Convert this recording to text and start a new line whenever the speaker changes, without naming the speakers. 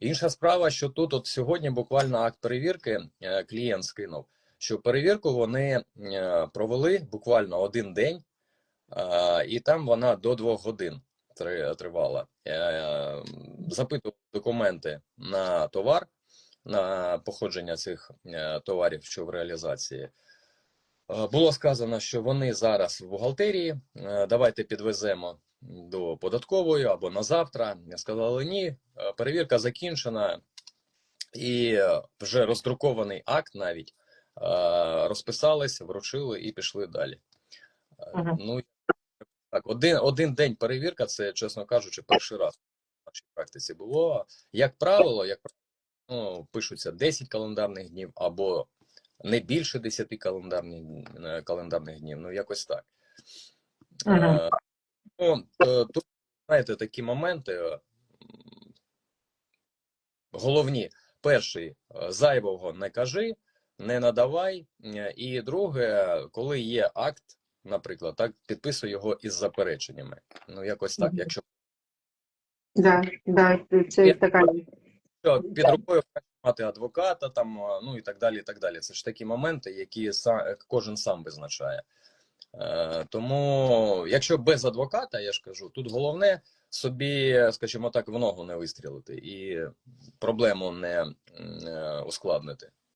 Інша справа, що тут, от сьогодні, буквально акт перевірки, е, клієнт скинув, що перевірку вони е, провели буквально один день, і там вона до двох годин тривала. Е, Запитували документи на товар, на походження цих товарів, що в реалізації. Було сказано, що вони зараз в бухгалтерії. Давайте підвеземо до податкової або на завтра. Сказали ні, е, перевірка закінчена, і е, вже роздрукований акт навіть е, розписались, вручили і пішли далі.
Мгм.
Ну так, один, один день перевірка, це, чесно кажучи, перший раз в нашій практиці було. Як правило, як ну, пишуться 10 календарних днів або не більше 10 календарних, календарних днів, ну якось так.
Мгм.
Ну, е, тут, знаєте, такі моменти е, головні. Перший, е, зайвого не кажи, не надавай. І друге, коли є акт, наприклад, так, підписуй його із запереченнями. Ну, якось так, якщо
Да, да, це
Я-
така.
Під рукою мати адвоката, там ну і так далі. і так далі. Це ж такі моменти, які сам кожен сам визначає. Е, тому, якщо без адвоката, я ж кажу, тут головне собі, скажімо так, в ногу не вистрілити і проблему не е, ускладнити.